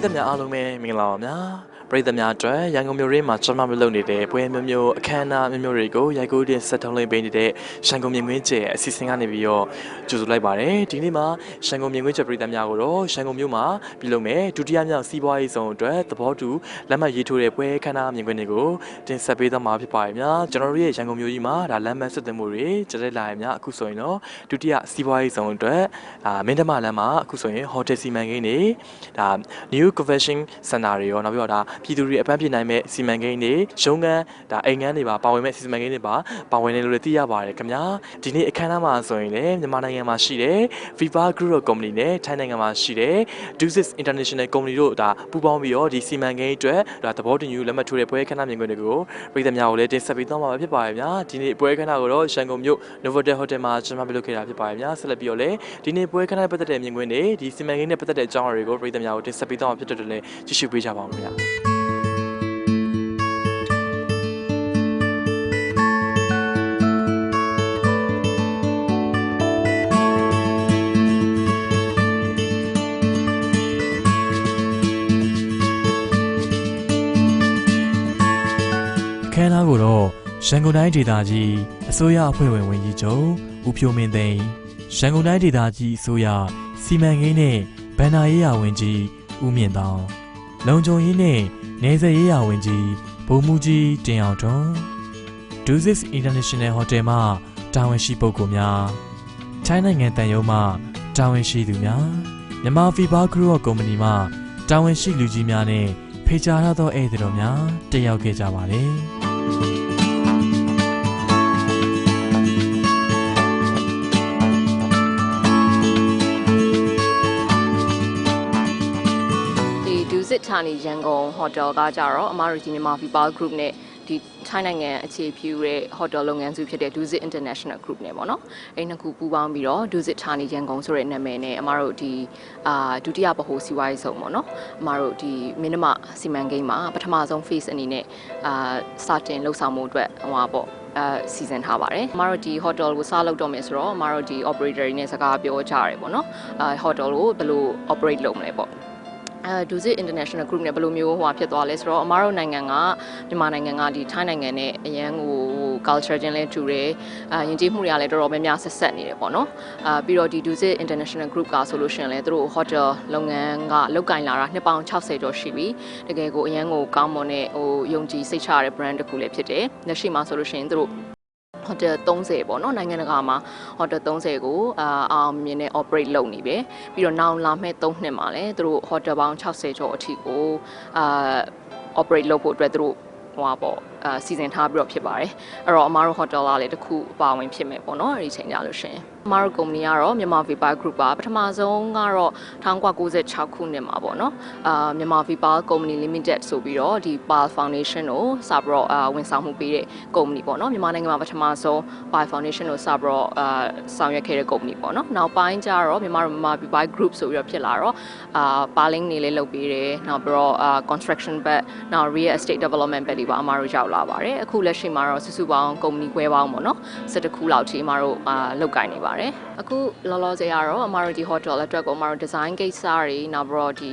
ပရိသတ်များအားလုံးပဲမင်္ဂလာပါဗျာ ပရိသတ်များအတွက်ရန်ကုန်မြို့ရင်းမှာကျွန်တော်မလုပ်နေတဲ့ပွဲမျိုးမျိုးအခမ်းအနားမျိုးမျိုးတွေကိုရိုက်ကူးတင်ဆက်ထုံးလင်းပေးနေတဲ့ရန်ကုန်မြင်ကွင်းကျဲအစီအစဉ်ကနေပြီးတော့ကြိုဆိုလိုက်ပါတယ်ဒီနေ့မှာရန်ကုန်မြင်ကွင်းကျဲပရိသတ်များကိုတော့ရန်ကုန်မြို့မှာပြုလုပ်မဲ့ဒုတိယမြောက်စီးပွားရေးဆောင်အတွက်သဘောတူလက်မှတ်ရေးထိုးတဲ့ပွဲအခမ်းအနားမြင်ကွင်းတွေကိုတင်ဆက်ပေးသွားမှာဖြစ်ပါတယ်ဗျာကျွန်တော်တို့ရဲ့ရန်ကုန်မြို့ကြီးမှာဒါလမ်းမဆက်သွယ်မှုတွေကျတဲ့လာရများအခုဆိုရင်တော့ဒုတိယစီးပွားရေးဆောင်အတွက်အာမင်းတမလမ်းမှာအခုဆိုရင်ဟိုတယ်စီမံကိန်းတွေဒါ new convention center တွေရောနောက်ပြီးတော့ဒါပြည်သူတွေအပန်းဖြေနိုင်မဲ့စီမံကိန်းတွေရုံးခန်းဒါအိမ်ခန်းတွေပါပါဝင်မဲ့စီမံကိန်းတွေပါပါဝင်တယ်လို့လည်းသိရပါတယ်ခင်ဗျာဒီနေ့အခမ်းအနားမှာဆိုရင်လည်းမြန်မာနိုင်ငံမှာရှိတဲ့ Viva Group of Company နဲ့ထိုင်းနိုင်ငံမှာရှိတဲ့ Duzis International Company တို့ဒါပူးပေါင်းပြီးတော့ဒီစီမံကိန်းအတွက်ဒါသဘောတူညီလက်မှတ်ထိုးတဲ့ပွဲအခမ်းအနားမြင်ကွင်းတွေကိုပြည်သူများကိုလည်းတင်ဆက်ပေးသွားမှာဖြစ်ပါတယ်ဗျာဒီနေ့ပွဲအခမ်းအနားကိုတော့ရန်ကုန်မြို့ Novotel Hotel မှာကျွန်တော်ပြုလုပ်ခဲ့တာဖြစ်ပါတယ်ဗျာဆက်လက်ပြီးတော့လည်းဒီနေ့ပွဲအခမ်းအနားပတ်သက်တဲ့မြင်ကွင်းတွေဒီစီမံကိန်းနဲ့ပတ်သက်တဲ့အကြောင်းအရာတွေကိုပြည်သူများကိုတင်ဆက်ပေးသွားမှာဖြစ်တဲ့အတွက်လည်းကြည့်ရှုပေးကြပါဦးခင်ဗျာ မ်းအနားကိုတော့ရန်ကုန်တိုင်းဒေသကြီးအစိုးရအဖွဲ့ဝင်ဝန်ကြီးချုပ်ဦးဖြိုးမင်းသိန်းရန်ကုန်တိုင်းဒေသကြီးအစိုးရစီမံကိန်းနဲ့ဗန္နာရေးရာဝန်ကြီးဦးမြင့်တောင်လုံခြုံရေးနဲ့နေဆက်ရေးရာဝန်ကြီးဗိုလ်မှူးကြီးတင်အောင်ထွန်း Duzis International Hotel မှတာဝန်ရှိပုဂ္ဂိုလ်များချိုင်းနိုင်ငံတန်ယုံမှတာဝန်ရှိသူများမြန်မာ Fiber Group of Company မှတာဝန်ရှိလူကြီးများနဲ့ဖေချာရသောဧည့်သည်တော်များတက်ရောက်ခဲ့ကြပါတယ် Dusit Thani ရန်ကုန်ဟိုတယ်ကကြတော့အမတို့ဒီမြန်မာ People Group နဲ့ဒီထိုင်းနိုင်ငံအခြေပြုတဲ့ဟိုတယ်လုပ်ငန်းစုဖြစ်တဲ့ Dusit International Group နဲ့ပေါ့နော်အဲ့နှစ်ခုပူးပေါင်းပြီးတော့ Dusit Thani ရန်ကုန်ဆိုတဲ့နာမည်နဲ့အမတို့ဒီအာဒုတိယဗဟိုစီးပွားရေးဆောင်ပေါ့နော်အမတို့ဒီမင်းနမစီမံကိန်းမှာပထမဆုံး phase အနေနဲ့အာစတင်လှုပ်ဆောင်မှုအတွက်ဟိုပါပေါ့အဲစီစဉ်ထားပါတယ်။အမတို့ဒီ hotel ကိုစလုပ်တော့မယ်ဆိုတော့အမတို့ဒီ operator တွေနဲ့စကားပြောကြရတယ်ပေါ့နော်။အဲ hotel ကိုဘယ်လို operate လုပ်မလဲပေါ့။ အဲ Dusit International Group နဲ့ဘယ်လိုမျိုးဟိုဟာဖြစ်သွားလဲဆိုတော့အမားတို့နိုင်ငံကမြန်မာနိုင်ငံကဒီထိုင်းနိုင်ငံနဲ့အရန်ကို culture ချင်းလဲတူတယ်အာယဉ်ကျေးမှုတွေကလည်းတော်တော်များများဆက်ဆက်နေတယ်ပေါ့နော်အာပြီးတော့ဒီ Dusit International Group ကဆိုလို့ရှိရင်လည်းသူတို့ hotel လုပ်ငန်းကလုတ်ကင်လာတာနှစ်ပေါင်း60ကျော်ရှိပြီတကယ်ကိုအရန်ကိုကောင်းမွန်တဲ့ဟိုယုံကြည်စိတ်ချရတဲ့ brand တစ်ခုလည်းဖြစ်တယ်လက်ရှိမှာဆိုလို့ရှိရင်သူတို့ ဟိုတယ်30ပေါ့နော်နိုင်ငံတကာမှာဟိုတယ်30ကိုအာအောင်မြင်နဲ့ operate လုပ်နေပြီပြီးတော့နောက်လာမဲ့3နှစ်မှာလည်းသူတို့ဟိုတယ်ပေါင်း60ကျော်အထိကိုအာ operate လုပ်ဖို့အတွက်သူတို့ဟိုပါပေါ့အာစီစဉ်ထားပြီးတော့ဖြစ်ပါတယ်အဲ့တော့အမားတို့ hotel ကလည်းတစ်ခုအပါဝင်ဖြစ်မယ်ပေါ့နော်အဲ့ဒီချိန်ကြလို့ရှင်အမားတို့ company ကတော့မြန်မာ Vipa Group ပါပထမဆုံးကတော့1996ခုနှစ်မှာပေါ့နော်အာမြန်မာ Vipa Company Limited ဆိုပြီးတော့ဒီ PAL Foundation ကိုစပြီးတော့အာဝန်ဆောင်မှုပေးတဲ့ company ပေါ့နော်မြန်မာနိုင်ငံမှာပထမဆုံး PAL Foundation ကိုစပြီးတော့အာဆောင်ရွက်ခဲ့တဲ့ company ပေါ့နော်နောက်ပိုင်းကျတော့မြန်မာမြန်မာ Vipa Group ဆိုပြီးတော့ဖြစ်လာတော့အာ Parling နေလေးလုပ်ပေးတယ်နောက်ပြီးတော့အာ construction ဘက်နောက် real estate development ဘက်တွေပါအမားတို့ရောက်လာပါတယ်အခုလက်ရှိမှာတော့စုစုပေါင်း company ခွဲပေါင်းပေါ့နော်12ခုလောက်ထိအမားတို့အာလုပ်ကိုင်နေပါတယ်အခုလောလောဆယ်ကတော့အမားတို့ဒီ hotel အတွက်ကိုအမားတို့ design ကိစ္စတွေနောက်ပြီးတော့ဒီ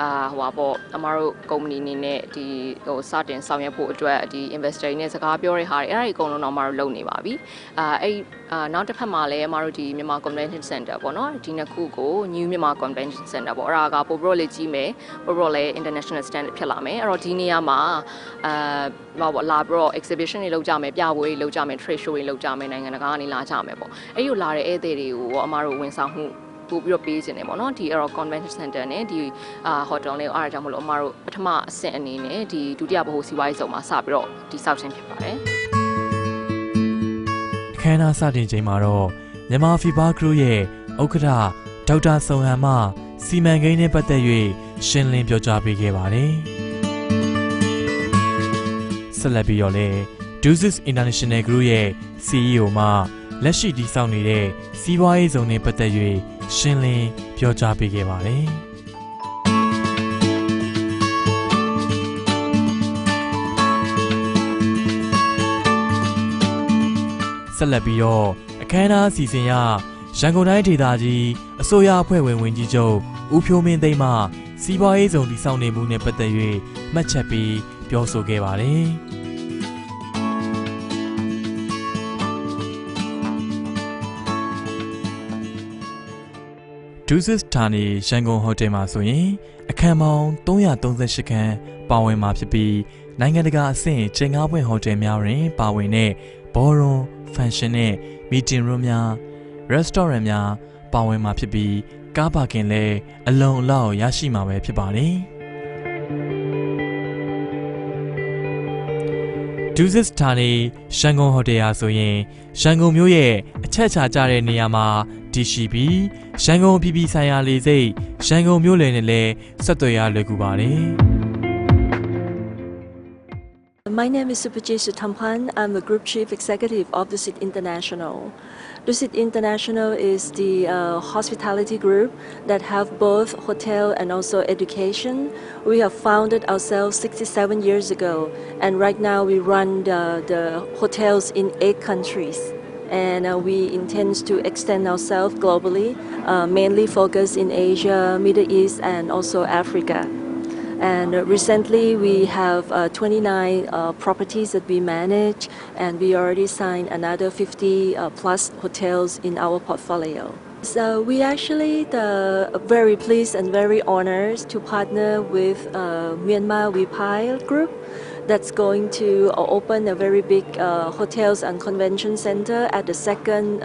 အာဟိုပါပေါ့အမားတို့ company အနေနဲ့ဒီဟိုစတင်ဆောင်ရွက်ဖို့အတွက်ဒီ investor တွေနဲ့စကားပြောတဲ့ဟာတွေအဲ့ဒါတွေအကုန်လုံးတော့အမားတို့လုပ်နေပါပြီအာအဲ့အာနောက်တစ်ဖက်မှာလည်းအမားတို့ဒီမြန်မာ convention center ပေါ့နော်ဒီနှစ်ခုကို new မြန်မာ convention center ပေါ့အဲ့ဒါကပို့ပြီးတော့လေးကြီးမယ်ပို့ပြီးတော့လည်း international standard ဖြစ်လာမယ်အဲ့တော့ဒီနေရာမှာအာဟောပေါ့လာပြီးတော့ exhibition တွေလုပ်ကြမယ်ပြပွဲတွေလုပ်ကြမယ် trade show တွေလုပ်ကြမယ်နိုင်ငံတကာကနေလာကြမယ်ပေါ့အဲ့ဒီလာတဲ့ဧည့်သည်တွေကိုရောအမားတို့ဝန်ဆောင်မှုပို့ပြီးတော့ပေးခြင်းတယ်ပေါ့နော်ဒီအဲ့တော့ convention center နဲ့ဒီအာ hotel နဲ့အားအကြောင်းမလို့အမတို့ပထမအဆင့်အနေနဲ့ဒီဒုတိယဗဟိုစီးပွားရေးဆောင်မှာစပြီးတော့ဒီဆောက်ခြင်းဖြစ်ပါတယ်အခမ်းအနားစတင်ချိန်မှာတော့မြန်မာ FIBA Group ရဲ့ဥက္ကဋ္ဌဒေါက်တာစုံဟန်မှစီမံကိန်းနဲ့ပတ်သက်၍ရှင်းလင်းပြောကြားပေးခဲ့ပါတယ်။ ဆက်လက်ပြီးတော့လည်း Duzis International Group ရဲ့ CEO မှလက်ရှိတည်ဆောက်နေတဲ့စီးပွားရေးဇုံနဲ့ပတ်သက်၍ရှင်းလင်းပြောကြားပေးခဲ့ပါတယ်။ဆက်လက်ပြီးတော့အခမ်းအနားအစီအစဉ်ရရန်ကုန်တိုင်းဒေသကြီးအစိုးရအဖွဲ့ဝင်ဝင်ကြီးချုပ်ဦးဖြိုးမင်းသိန်းမှစီးပွားရေးဆောင်တည်ဆောက်နေမှုနဲ့ပတ်သက်၍မှတ်ချက်ပေး ပြောဆိုခဲ့ပါတယ်။ Dusis Thani ရန်ကုန်ဟိုတယ်မှာဆိုရင် အခန်းပေါင်း338ခန်းပါဝင်မှာဖြစ်ပြီးနိုင်ငံတကာအဆင့်ချိန်ကားပွင့်ဟိုတယ်များတွင် ပါဝင်တဲ့ ballroom function နဲ့ meeting room များ restaurant များပါဝင်မှာဖြစ်ပြီးကားပါကင်လည်းအလုံအလောက်ရရှိမှာပဲဖြစ်ပါတယ်။ Dusis Thani ရန်ကုန်ဟိုတယ်ဟာဆိုရင်ရန်ကုန်မြို့ရဲ့အချက်ချာကျတဲ့နေရာမှာတည်ရှိပြီးရန်ကုန်ပြည်ပြည်ဆိုင်ရာလေဆိပ်ရန်ကုန်မြို့လယ်နဲ့လည်းဆက်သွယ်ရလွယ်ကူပါတယ် My name is Supajit Sutampan. I'm the Group Chief Executive of Dusit International. Dusit International is the uh, hospitality group that have both hotel and also education. We have founded ourselves 67 years ago, and right now we run the, the hotels in eight countries. And uh, we intend to extend ourselves globally, uh, mainly focus in Asia, Middle East, and also Africa. And recently, we have uh, 29 uh, properties that we manage, and we already signed another 50 uh, plus hotels in our portfolio. So we actually the, very pleased and very honored to partner with uh, Myanmar Vipile Group that's going to uh, open a very big uh, hotels and convention center at the second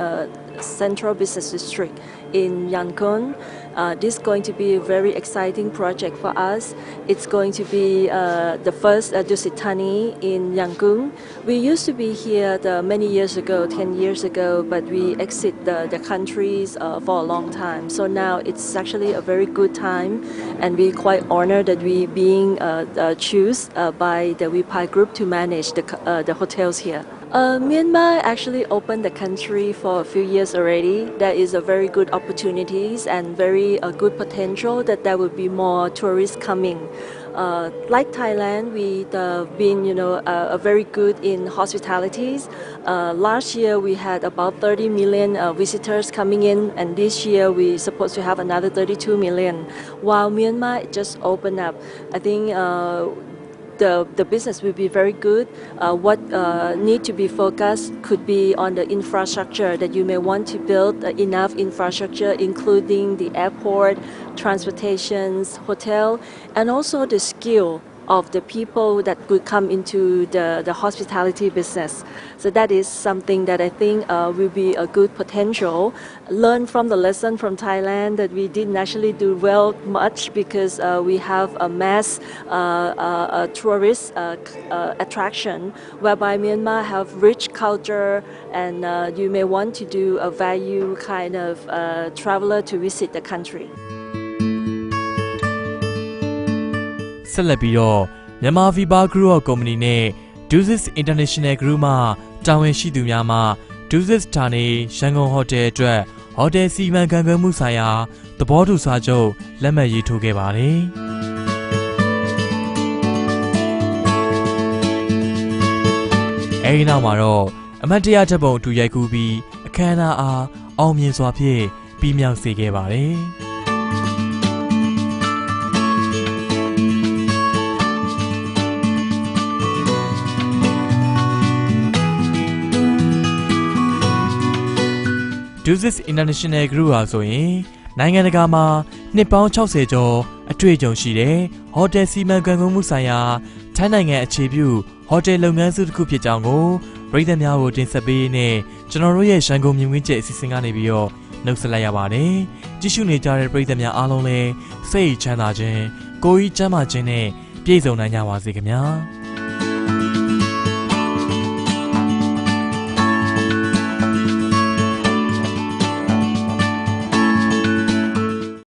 central business district in Yangon. Uh, this is going to be a very exciting project for us. It's going to be uh, the first uh, Dusitani in Yangon. We used to be here the, many years ago, 10 years ago, but we exit the, the countries uh, for a long time. So now it's actually a very good time, and we're quite honored that we being uh, uh, chosen uh, by the WIPI group to manage the, uh, the hotels here. Uh, Myanmar actually opened the country for a few years already. There is a very good opportunities and very uh, good potential that there will be more tourists coming. Uh, like Thailand, we uh, been you know very good in hospitalities. Uh, last year we had about 30 million uh, visitors coming in, and this year we're supposed to have another 32 million. While Myanmar just opened up, I think. The, the business will be very good. Uh, what uh, need to be focused could be on the infrastructure that you may want to build uh, enough infrastructure, including the airport, transportations, hotel, and also the skill of the people that could come into the, the hospitality business. So that is something that I think uh, will be a good potential. Learn from the lesson from Thailand that we didn't actually do well much because uh, we have a mass uh, uh, tourist uh, uh, attraction whereby Myanmar have rich culture and you may want to do a value kind of traveler to visit the country. ဆက်လက်ပြီးတော့မြန်မာ Viva Group of Company နဲ့ Dusis International Group မှတာဝန်ရှိသူများမှ Dusis Thani ရန်ကုန်ဟိုတယ်အတွက်ဟိုတယ်စီမံခန့်ခွဲမှုဆိုင်ရာသဘောတူစာချုပ်လက်မှတ်ရေးထိုးခဲ့ပါတယ်။အဲဒီနောက်မှာတော့အမတ်တရချက်ပုံအတူရိုက်ကူးပြီးအခမ်းအနားအားအောင်မြင်စွာဖြင့်ပြီးမြောက်စေခဲ့ပါတယ်။ Dusis International Group ဟာဆိုရင်နိုင်ငံတကာမှာနှစ်ပေါင်း60ကျော်အတွေ့အကြုံရှိတဲ့ဟိုတယ်စီမံခန့်ခွဲမှုဆိုင်ရာထိုင်းနိုင်ငံအခြေပြုဟိုတယ်လုပ်ငန်းစုတစ်ခုဖြစ်ကြောင်းကိုပြည်သက်များကိုတင်ဆက်ပေးရင်းနဲ့ကျွန်တော်တို့ရဲ့ရန်ကုန်မြင်ကွင်းကျဲအစီအစဉ်ကနေပြီးတော့နှုတ်ဆက်လိုက်ရပါတယ်။ကြည့်ရှုနေကြတဲ့ပြည်သက်များအားလုံးလည်းစိတ်ချမ်းသာခြင်းကိုယ်ကြီးကျန်းမာခြင်းနဲ့ပြည့်စုံနိုင်ကြပါစေခင်ဗျာ။